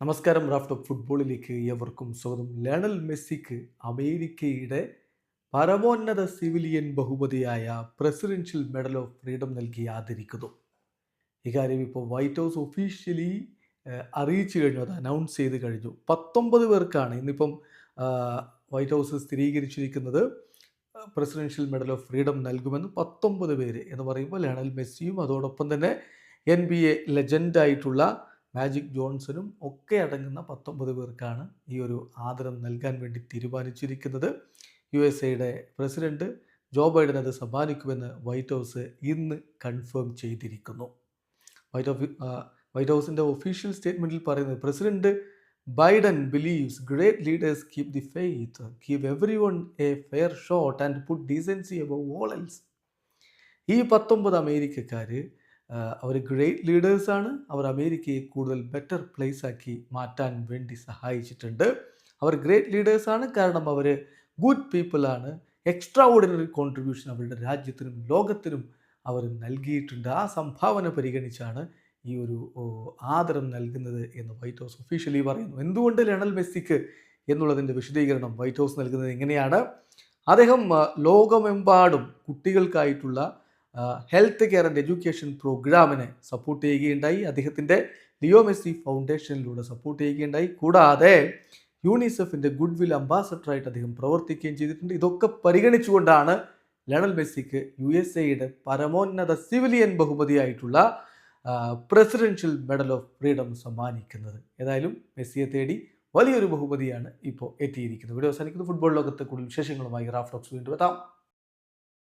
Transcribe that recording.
നമസ്കാരം റാഫ്റ്റ് ഫുട്ബോളിലേക്ക് ഏവർക്കും സ്വാഗതം. ലയണൽ മെസ്സിക്ക് അമേരിക്കയുടെ പരമോന്നത സിവിലിയൻ ബഹുമതിയായ പ്രസിഡൻഷ്യൽ മെഡൽ ഓഫ് ഫ്രീഡം നൽകി ആദരിക്കുന്നു. ഇക്കാര്യം ഇപ്പോൾ വൈറ്റ് ഹൗസ് ഒഫീഷ്യലി അറിയിച്ചു കഴിഞ്ഞു അത് അനൗൺസ് ചെയ്ത് കഴിഞ്ഞു. പത്തൊമ്പത് പേർക്കാണ് ഇന്നിപ്പം വൈറ്റ് ഹൗസ് സ്ഥിരീകരിച്ചിരിക്കുന്നത്. പ്രസിഡൻഷ്യൽ മെഡൽ ഓഫ് ഫ്രീഡം നൽകുമെന്ന് പത്തൊമ്പത് പേര് എന്ന് പറയുമ്പോൾ ലയണൽ മെസ്സിയും അതോടൊപ്പം തന്നെ എൻ ബി എ ലെജൻഡായിട്ടുള്ള മാജിക് ജോൺസനും ഒക്കെ അടങ്ങുന്ന പത്തൊമ്പത് പേർക്കാണ് ഈ ഒരു ആദരം നൽകാൻ വേണ്ടി തീരുമാനിച്ചിരിക്കുന്നത്. യു എസ് എയുടെ പ്രസിഡന്റ് ജോ ബൈഡൻ അത് സമ്മാനിക്കുമെന്ന് വൈറ്റ് ഹൗസ് ഇന്ന് കൺഫേം ചെയ്തിരിക്കുന്നു. വൈറ്റ് ഓഫ് വൈറ്റ് ഹൗസിന്റെ ഒഫീഷ്യൽ സ്റ്റേറ്റ്മെന്റിൽ പറയുന്നത് president Biden believes great leaders keep the faith keep everyone a fair shot and put decency above all else ഈ പത്തൊമ്പത് അമേരിക്കക്കാർ അവർ ഗ്രേറ്റ് ലീഡേഴ്സാണ് അവർ അമേരിക്കയെ കൂടുതൽ ബെറ്റർ പ്ലേസ് ആക്കി മാറ്റാൻ വേണ്ടി സഹായിച്ചിട്ടുണ്ട്. അവർ ഗ്രേറ്റ് ലീഡേഴ്സാണ് കാരണം അവർ ഗുഡ് പീപ്പിളാണ് എക്സ്ട്രാ ഓർഡിനറി കോൺട്രിബ്യൂഷൻ അവരുടെ രാജ്യത്തിനും ലോകത്തിനും അവർ നൽകിയിട്ടുണ്ട്. ആ സംഭാവന പരിഗണിച്ചാണ് ഈ ഒരു ആദരം നൽകുന്നത് എന്ന് വൈറ്റ് ഹൗസ് ഒഫീഷ്യലി പറയുന്നു. എന്തുകൊണ്ട് ലണൽ മെസ്സിക്ക് എന്നുള്ളതിന്റെ വിശദീകരണം വൈറ്റ് ഹൗസ് നൽകുന്നത് എങ്ങനെയാണ് അദ്ദേഹം ലോകമെമ്പാടും കുട്ടികൾക്കായിട്ടുള്ള ഹെൽത്ത് കെയർ ആൻഡ് എഡ്യൂക്കേഷൻ പ്രോഗ്രാമിനെ സപ്പോർട്ട് ചെയ്യുകയുണ്ടായി. അദ്ദേഹത്തിന്റെ ലിയോ മെസ്സി ഫൗണ്ടേഷനിലൂടെ സപ്പോർട്ട് ചെയ്യുകയുണ്ടായി. കൂടാതെ യൂണിസെഫിന്റെ ഗുഡ് വിൽ അംബാസഡറായിട്ട് അദ്ദേഹം പ്രവർത്തിക്കുകയും ചെയ്തിട്ടുണ്ട്. ഇതൊക്കെ പരിഗണിച്ചുകൊണ്ടാണ് ലണൽ മെസ്സിക്ക് യു എസ് എയുടെ പരമോന്നത സിവിലിയൻ ബഹുമതിയായിട്ടുള്ള പ്രസിഡൻഷ്യൽ മെഡൽ ഓഫ് ഫ്രീഡം സമ്മാനിക്കുന്നത്. ഏതായാലും മെസ്സിയെ തേടി വലിയൊരു ബഹുമതിയാണ് ഇപ്പോൾ എത്തിയിരിക്കുന്നത്. ഇവിടെ അവസാനിക്കുന്നത് ഫുട്ബോൾ ലോകത്തെ കൂടുതൽ വിശേഷങ്ങളുമായി റാഫ്റ്റോക്സ് വീണ്ടും എത്താം.